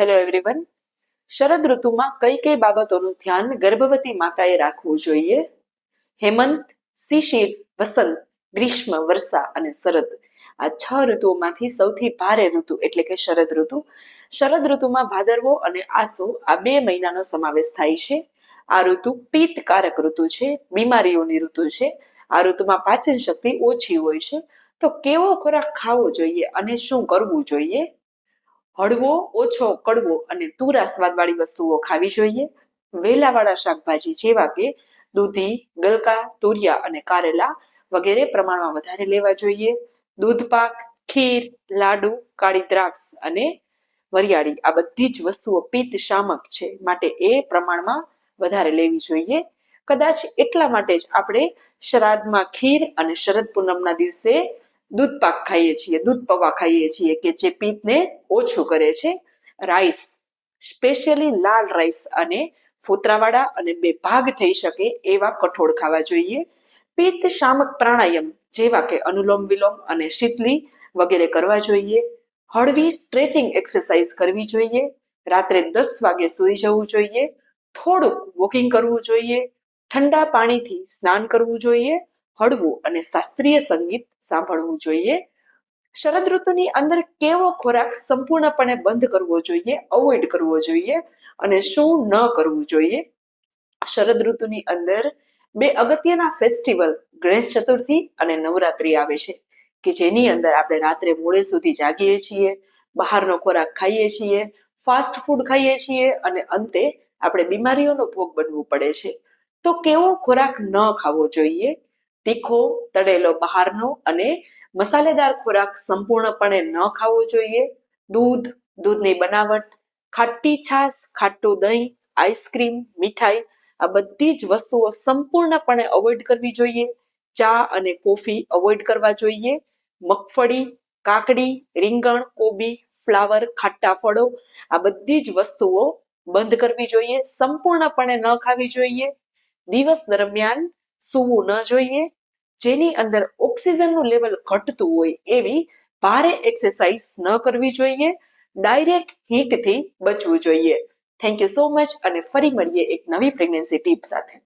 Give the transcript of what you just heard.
Hello everyone શરદ ઋતુમાં કઈ કઈ બાબતોનું ધ્યાન ગર્ભવતી માતાએ રાખવું જોઈએ? હેમંત શિશિર વસંત, ગ્રીષ્મ, વર્ષા અને શરદ. આ છ ઋતુઓમાંથી સૌથી ભારે ઋતુ એટલે કે શરદ ઋતુ. શરદ ઋતુમાં ભાદરવો અને આસો આ બે મહિનાનો સમાવેશ થાય છે. આ ઋતુ પિત્તકારક ઋતુ છે, બીમારીઓની ઋતુ છે. આ ઋતુમાં પાચન શક્તિ ઓછી હોય છે. તો કેવો ખોરાક ખાવો જોઈએ અને શું કરવું જોઈએ? હળવો, ઓછો, કડવો અને તુરા સ્વાદવાળી વસ્તુઓ ખાવી જોઈએ. વેલાવાળા શાકભાજી જેવા કે દૂધી, ગલકા, તુરિયા અને કારેલા વગેરે પ્રમાણમાં વધારે લેવા જોઈએ. દૂધપાક, ખીર, લાડુ, કાળી દ્રાક્ષ અને વરિયાળી આ બધી જ વસ્તુઓ પિત્ત શામક છે માટે એ પ્રમાણમાં વધારે લેવી જોઈએ. કદાચ એટલા માટે જ આપણે શ્રાદ્ધમાં ખીર અને શરદ પૂનમના દિવસે દૂધ પાક ખાઈએ છીએ દૂધ પૌવા ખાઈએ છીએ કે જે પિત્તને ઓછું કરે છે. રાઈસ સ્પેશિયલી લાલ રાઈસ અને ફોતરાવાળા અને બે ભાગ થઈ શકે એવા કઠોળ ખાવા જોઈએ. પિત્ત શામક પ્રાણાયામ જેવા કે અનુલોમ વિલોમ અને શીતલી વગેરે કરવા જોઈએ. હળવી સ્ટ્રેચિંગ એક્સરસાઇઝ કરવી જોઈએ. રાત્રે દસ વાગે સૂઈ જવું જોઈએ. થોડુંક વોકિંગ કરવું જોઈએ. ઠંડા પાણીથી સ્નાન કરવું જોઈએ. હળવું અને શાસ્ત્રીય સંગીત સાંભળવું જોઈએ. શરદ ઋતુની અંદર કેવો ખોરાક સંપૂર્ણપણે બંધ કરવો જોઈએ અવોઇડ કરવો જોઈએ અને શું ન કરવું જોઈએ? શરદ ઋતુની અંદર બે અગત્યના ફેસ્ટિવલ ગણેશ ચતુર્થી અને નવરાત્રી આવે છે, કે જેની અંદર આપણે રાત્રે મોડે સુધી જાગીએ છીએ, બહારનો ખોરાક ખાઈએ છીએ ફાસ્ટ ફૂડ ખાઈએ છીએ અને અંતે આપણે બીમારીઓનો ભોગ બનવું પડે છે. તો કેવો ખોરાક ન ખાવો જોઈએ? તીખો, તળેલો બહારનો અને મસાલેદાર ખોરાક સંપૂર્ણપણે ન ખાવો જોઈએ. દૂધ, દૂધની બનાવટ, ખાટી છાશ, ખાટું દહીં, આઈસ્ક્રીમ, મીઠાઈ, આ બધી જ વસ્તુઓ સંપૂર્ણપણે અવોઇડ કરવી જોઈએ. ચા અને કોફી અવોઇડ કરવા જોઈએ. મગફળી, કાકડી, રીંગણ, કોબી, ફ્લાવર, ખાટા ફળો, આ બધી જ વસ્તુઓ બંધ કરવી જોઈએ. સંપૂર્ણપણે ન ખાવી જોઈએ. દિવસ દરમિયાન સૂવું ન જોઈએ. જેની અંદર ઓક્સિજનનું લેવલ ઘટતું હોય એવી ભારે એક્સરસાઇઝ ન કરવી જોઈએ. ડાયરેક્ટ હીટથી બચવું જોઈએ. થેન્ક યુ સો મચ અને ફરી મળીએ એક નવી પ્રેગ્નન્સી ટીપ સાથે.